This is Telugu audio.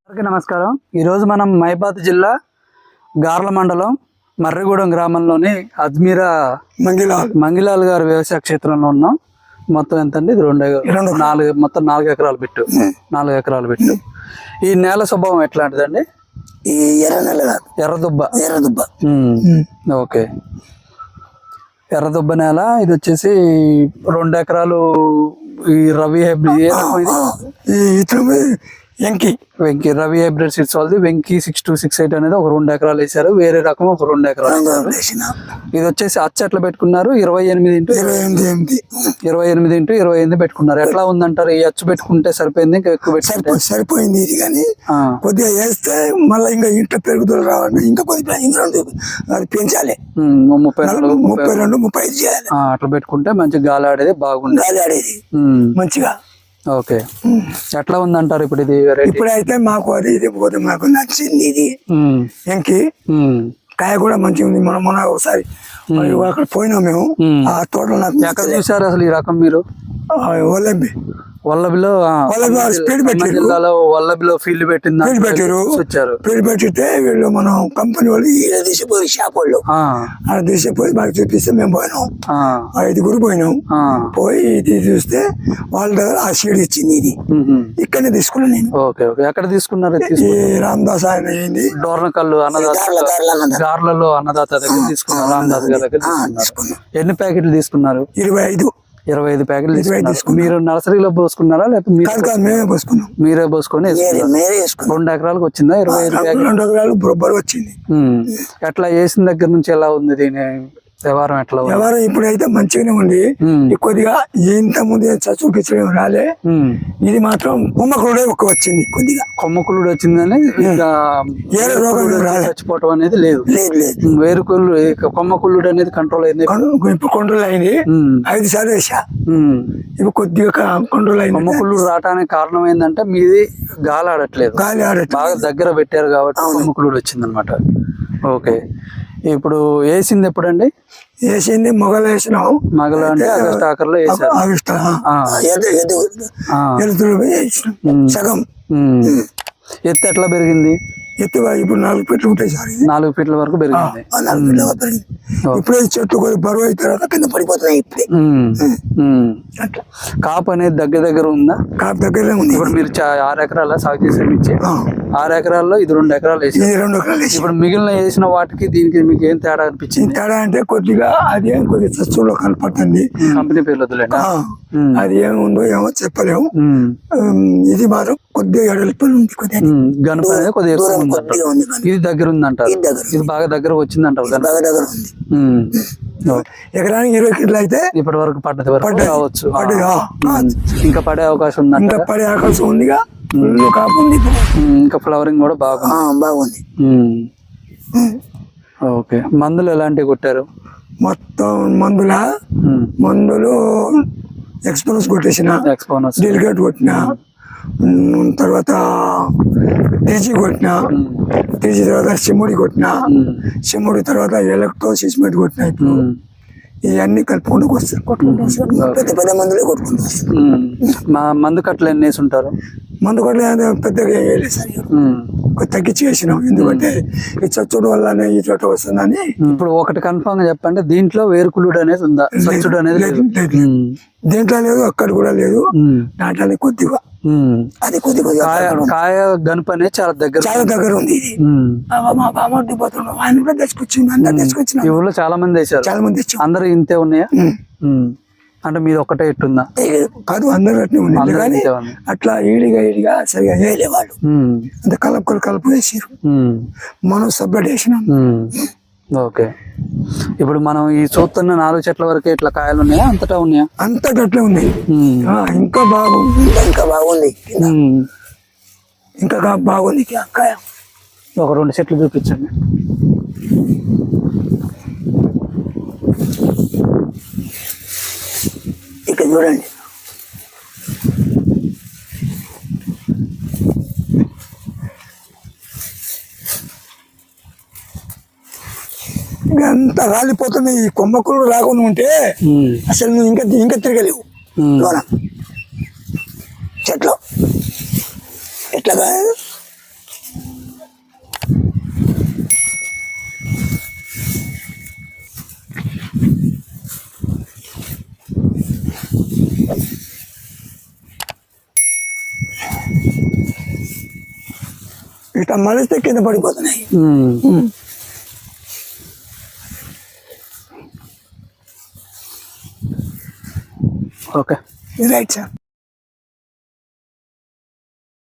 అందరికీ నమస్కారం. ఈరోజు మనం మైబాద్ జిల్లా గార్ల మండలం మర్రిగూడెం గ్రామంలోని అజ్మీరా మంగిలాల్. మంగిలాల్ గారి వ్యవసాయ క్షేత్రంలో ఉన్నాం. మొత్తం ఎంత అండి ఇది రెండు నాలుగు మొత్తం నాలుగు ఎకరాలు పెట్టు. నాలుగు ఎకరాలు పెట్టు. ఈ నేల స్వభావం ఎట్లాంటిదండి? ఈ ఎర్ర నెల కాదు. ఎర్రదుబ్బ. ఎర్రదుబ్బ. ఓకే. ఎర్రదుబ్బ నేల ఇది వచ్చేసి రెండు ఎకరాలు ఈ రవి హైబ్రిడ్ ఎంకి వెంకీ రవి హైబ్రిడ్ సీడ్స్ వాళ్ళది. Venky six two six eight అనేది ఒక రెండు ఎకరాలు వేసారు వేరే రకం ఒక రెండు ఎకరాలు ఇది వచ్చేసి అచ్చ ఎట్లా పెట్టుకున్నారు? ఇరవై ఎనిమిది ఇంటూ ఇరవై ఎనిమిది ఎనిమిది. ఇరవై ఎనిమిది ఇంటూ ఇరవై ఎనిమిది పెట్టుకున్నారు. ఎట్లా ఉందంటారు? ఈ అచ్చు పెట్టుకుంటే సరిపోయింది ఇంకా ఎక్కువ పెట్టుకుంటే? సరిపో సరిపోయింది ఇది కానీ కొద్దిగా వేస్తే మళ్ళీ ఇంకా ఇంట పెరుగుదల రావాలి ఇంకా కొద్దిగా ఇంకా రెండు పెంచాలి. ముప్పై నాలుగు ముప్పై రెండు. ముప్పై ఐదు చేయాలి. అట్లా పెట్టుకుంటే మంచి గాలి ఆడేది బాగుంది గాలి ఆడేది ఉమ్, మంచిగా. ఓకే. ఎట్లా ఉందంటారు ఇప్పుడు ఇది వెరైటీ ఇప్పుడైతే మాకు అది ఇది పోతే మాకు నచ్చింది ఇది. ఉమ్, కాయ కూడా మంచిగా ఉంది. మనం మొన్న ఒకసారి అక్కడ పోయినాం మేము. ఆ తోటలో నాకు ఎక్కడ చూసారు అసలు ఈ రకం మీరు? ఒలంబి వల్లభిలో స్పీడ్ జిల్లాలో వల్లభిలో ఫీల్డ్ పెట్టింది ఫీల్డ్ పెట్టారు వచ్చారు. ఫీల్డ్ పెట్టితే వీళ్ళు మనం కంపెనీ వాళ్ళు ఈడ తీసిపోయి షాప్ వాళ్ళు. ఆ, ఆడ తీసిపోయి మాకు చూపిస్తే మేము పోయినాం. ఐదుగురు పోయినాం. పోయి ఇది చూస్తే వాళ్ళ దగ్గర ఆ సీడ్ ఇచ్చింది ఇది. ఇక్కడనే తీసుకున్నాను నేను. Okay okay. ఎక్కడ తీసుకున్నారు? రామదాస్ ఆయన ఏంది? డోర్నకల్లు అన్నదాత గార్ల గార్ల అన్నదాత. గార్లలో అన్నదాత దగ్గర తీసుకున్నారు. రామదాస్ గారి దగ్గర ఎన్ని ప్యాకెట్లు తీసుకున్నారు? ఇరవై ఐదు. ఇరవై ఐదు ప్యాకెట్లు మీరు నర్సరీలో పోసుకున్నారా? లేకపోతే మీరు కాదు కాదు మేమే పోసుకున్నాం. మీరే పోసుకొని రెండు ఎకరాలకు వచ్చిందా? ఇరవై ఐదు ప్యాకెట్ రెండు ఎకరాలు బొబ్బరు వచ్చింది. ఎట్లా వేసిన దగ్గర నుంచి ఎలా ఉంది దీని వ్యవహారం ఎట్లా ఎవరు ఇప్పుడైతే మంచిగానే ఉంది. కొద్దిగా ఇంత ముందు చూపించడం రాలే. ఇది మాత్రం కుమ్మకుడే ఒక వచ్చింది కొద్దిగా. కొమ్మకులుడు వచ్చిందని ఇంకా ఏ రోగం. చచ్చిపోవటం అనేది లేదు. లేదు లేదు. వేరుకుళ్ళు కొమ్మకుళ్ళుడు అనేది కంట్రోల్ అయింది. ఇప్పుడు కంట్రోల్ అయింది. ఐదు సార్లు వేసా. ఇప్పుడు కొద్దిగా కంట్రోల్ అయింది. కొమ్మకుళ్ళు రావడానికి కారణం ఏంటంటే మీది గాలి ఆడట్లేదు గాలి ఆడట బాగా దగ్గర పెట్టారు కాబట్టి కొమ్మకులుడు వచ్చిందనమాట ఓకే. ఇప్పుడు వేసింది ఎప్పుడండి? వేసింది మొగలు వేసినాం. మగలు అంటే ఆగస్ట్ ఆఖరిలో వేసారు ఆగస్టు సగం. ఎత్తు ఎట్లా పెరిగింది? ఎత్తు ఇప్పుడు నాలుగు పెట్లు ఉంటాయి సార్ నాలుగు ఫీట్ల వరకు పెరిగింది. ఇప్పుడే చెట్టు కొద్దిగా బరువు అయిన తర్వాత కింద పడిపోతున్నాయి ఇప్పుడే. కాపు అనేది దగ్గర దగ్గర ఉందా? కాపు దగ్గరనే ఉంది. ఇప్పుడు మీరు చా- ఆరు ఎకరాల సాగు చేసే మిర్చి. ఆరు ఎకరాల్లో ఇది రెండు ఎకరాలు వేసి ఇది రెండు ఎకరాలు వేసి ఇప్పుడు మిగిలిన వేసిన వాటికి దీనికి మీకు ఏం తేడా అనిపించింది? తేడా అంటే కొద్దిగా అది ఏం కొద్దిగా సస్సులో కనపడుతుంది. కంపెనీ పేర్లు ఉమ్. అది ఏముందో ఏమో చెప్పలేము. ఇది మాత్రం కొద్దిగా ఎడలిపలు ఉంది కొద్దిగా. గనుపు అనేది కొద్దిగా ఎక్కువ ఉంది ఇది దగ్గర ఉందంటారు. ఇది బాగా దగ్గర వచ్చిందంటారు గనుపు. బాగా దగ్గర ఉంది. ఉమ్. ఓకే. ఎకరానికి ఇరవై కిలో అయితే ఇప్పటి వరకు పడ్డది పడ్డది. కావచ్చు. ఇంకా పడే అవకాశం ఉందంట ఇంకా పడే అవకాశం ఉందిగా. ఫుల్ కాపు ఉంది ఇప్పుడు. ఉమ్. ఇంకా ఫ్లవరింగ్ కూడా బాగుంది. ఆ, బాగుంది. ఓకే. మందులు ఎలాంటివి కొట్టారు? మొత్తం మందుల. మందులు ఎక్స్పీరియన్స్ కొట్టేసిన ఎక్స్పోనస్. డెలికేట్ కొట్టిన తర్వాత టీజీ కొట్టిన టీజీ తర్వాత సిమ్ముడి కొట్టిన సిమ్ముడి తర్వాత ఎలక్ట్రో సిస్మెంట్ కొట్టిన ఇప్పుడు. ఇవన్నీ కలుపుకుంటూ వస్తారు కొట్టుకుంటూ వస్తారు పెద్ద పెద్ద మందులే కొట్టుకుంటూ వస్తారు. మా మందు కట్టలు ఎన్ని వేసి ఉంటారు మందు కొట్టలే పెద్దగా ఏం వేయలేదు సార్ తగ్గించి వేసినాం ఎందుకంటే ఈ చచ్చుడు వల్లనే ఈ చోట వస్తుందని. ఇప్పుడు ఒకటి కన్ఫామ్గా చెప్పండి దీంట్లో వేరుకులుడు అనేది ఉందా? స్వచ్ఛుడు అనేది. దీంట్లో లేదు అక్కడ కూడా లేదు. నాటాలి కొద్దిగా. అది కొద్ది కొద్దిగా కాయ గనుపు అనేది చాలా దగ్గర చాలా దగ్గర ఉంది. మా బామ్మ పోతున్నాం ఆయన కూడా తెచ్చుకొచ్చింది అందరు తెచ్చుకొచ్చిన ఊర్లో చాలా మంది చాలా మంది అందరు ఇంతే ఉన్నాయా. అంటే మీది ఒక్కటే ఎట్టుందా కాదు అందరూ అట్నే ఉంది అందరూ కానీ అట్లా ఈడిగా ఈడిగా సరిగా వేయలే వాళ్ళు ఉమ్. అంత కలుపు కలుపు వేసారు. మనం సపరేట్ వేసినాం. ఓకే. ఇప్పుడు మనం ఈ చూస్తున్న నాలుగు చెట్ల వరకే ఇట్లా కాయలు ఉన్నాయా? అంతటా ఉన్నాయా? అంతా అట్లే. ఆ, ఇంకా బాగుంది ఇంకా బాగుంది. ఇంకా బాగుంది కాయ. ఒక రెండు చెట్లు చూపించండి. అయిపోయింది చూడండి. అంత రాలిపోతుంది. ఈ కొమ్మకులు రాకుండా ఉంటే అసలు నువ్వు ఇంకా ఇంకా తిరగలేవు. చెట్లు. ఎట్లాగా? ఇట్లా మలిస్తే కింద పడిపోతున్నాయి ఉమ్. Okay right sir